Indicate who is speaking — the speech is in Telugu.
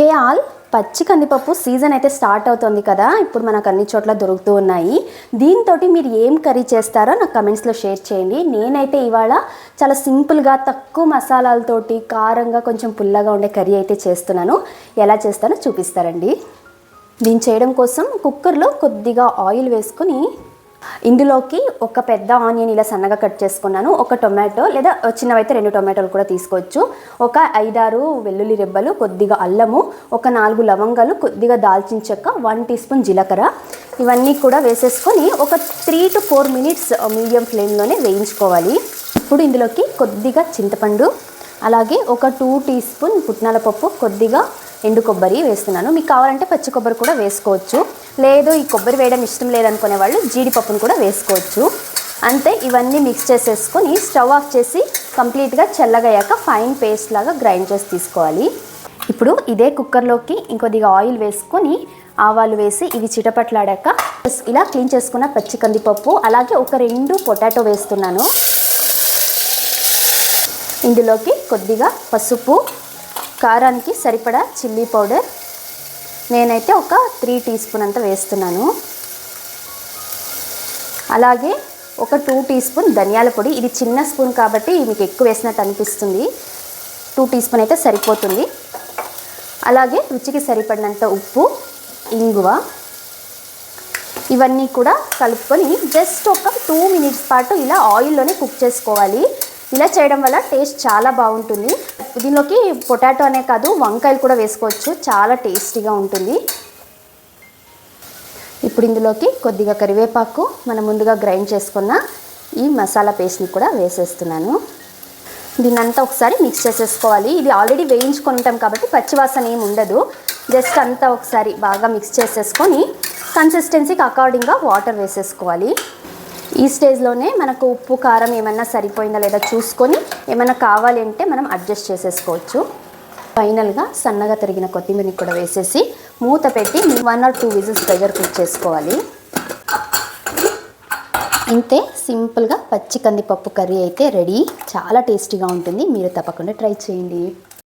Speaker 1: హే ఆల్ పచ్చి కందిపప్పు సీజన్ అయితే స్టార్ట్ అవుతుంది కదా. ఇప్పుడు మనకు అన్ని చోట్ల దొరుకుతూ ఉన్నాయి. దీంతో మీరు ఏం కర్రీ చేస్తారో నాకు కమెంట్స్లో షేర్ చేయండి. నేనైతే ఇవాళ చాలా సింపుల్గా తక్కువ మసాలాలతోటి కారంగా కొంచెం పుల్లగా ఉండే కర్రీ అయితే చేస్తున్నాను. ఎలా చేస్తానో చూపిస్తారండి. దీన్ని చేయడం కోసం కుక్కర్లో కొద్దిగా ఆయిల్ వేసుకొని ఇందులోకి ఒక పెద్ద ఆనియన్ ఇలా సన్నగా కట్ చేసుకున్నాను. ఒక టొమాటో లేదా చిన్నవైతే రెండు టొమాటోలు కూడా తీసుకోవచ్చు. ఒక ఐదారు వెల్లుల్లి రెబ్బలు కొద్దిగా అల్లము ఒక నాలుగు లవంగాలు కొద్దిగా దాల్చిన చెక్క వన్ టీ స్పూన్ జీలకర్ర. ఇవన్నీ కూడా వేసేసుకొని ఒక three to four minutes medium ఫ్లేమ్లోనే వేయించుకోవాలి. ఇప్పుడు ఇందులోకి కొద్దిగా చింతపండు అలాగే ఒక టూ టీ స్పూన్ పుట్నాల పప్పు కొద్దిగా ఎండు కొబ్బరి వేస్తున్నాను. మీకు కావాలంటే పచ్చి కొబ్బరి కూడా వేసుకోవచ్చు. లేదు ఈ కొబ్బరి వేయడం ఇష్టం లేదనుకునే వాళ్ళు జీడిపప్పును కూడా వేసుకోవచ్చు. అంతే ఇవన్నీ మిక్స్ చేసేసుకొని స్టవ్ ఆఫ్ చేసి కంప్లీట్గా చల్లగయ్యాక ఫైన్ పేస్ట్ లాగా గ్రైండ్ చేసి తీసుకోవాలి. ఇప్పుడు ఇదే కుక్కర్లోకి ఇంకొద్దిగా ఆయిల్ వేసుకొని ఆవాలు వేసి ఇవి చిటపట్లాడాక ఇలా క్లీన్ చేసుకున్న పచ్చి కందిపప్పు అలాగే ఒక రెండు పొటాటో వేస్తున్నాను. ఇందులోకి కొద్దిగా పసుపు కారానికి సరిపడా చిల్లీ పౌడర్. నేనైతే ఒక త్రీ టీ స్పూన్ అంత వేస్తున్నాను. అలాగే ఒక టూ టీ స్పూన్ ధనియాల పొడి. ఇది చిన్న స్పూన్ కాబట్టి మీకు ఎక్కువ వేసినట్టు అనిపిస్తుంది. టూ టీ స్పూన్ అయితే సరిపోతుంది. అలాగే రుచికి సరిపడినంత ఉప్పు ఇంగువ ఇవన్నీ కూడా కలుపుకొని జస్ట్ ఒక టూ మినిట్స్ పాటు ఇలా ఆయిల్లోనే కుక్ చేసుకోవాలి. ఇలా చేయడం వల్ల టేస్ట్ చాలా బాగుంటుంది. దీనిలోకి పొటాటో అనే కాదు వంకాయలు కూడా వేసుకోవచ్చు. చాలా టేస్టీగా ఉంటుంది. ఇప్పుడు ఇందులోకి కొద్దిగా కరివేపాకు మనం ముందుగా గ్రైండ్ చేసుకున్న ఈ మసాలా పేస్ట్ని కూడా వేసేస్తున్నాను. దీన్నంతా ఒకసారి మిక్స్ చేసేసుకోవాలి. ఇది ఆల్రెడీ వేయించుకొని ఉంటాం కాబట్టి పచ్చివాసన ఏమి ఉండదు. జస్ట్ అంతా ఒకసారి బాగా మిక్స్ చేసేసుకొని కన్సిస్టెన్సీకి అకార్డింగ్గా వాటర్ వేసేసుకోవాలి. ఈ స్టేజ్లోనే మనకు ఉప్పు కారం ఏమన్నా సరిపోయిందా లేదా చూసుకొని ఏమైనా కావాలి అంటే మనం అడ్జస్ట్ చేసేసుకోవచ్చు. ఫైనల్గా సన్నగా తరిగిన కొత్తిమీరని కూడా వేసేసి మూత పెట్టి వన్ ఆర్ టూ విజిల్స్ దగ్గర కుక్ చేసుకోవాలి. ఇంతే సింపుల్గా పచ్చి కందిపప్పు కర్రీ అయితే రెడీ చాలా టేస్టీగా ఉంటుంది. మీరు తప్పకుండా ట్రై చేయండి.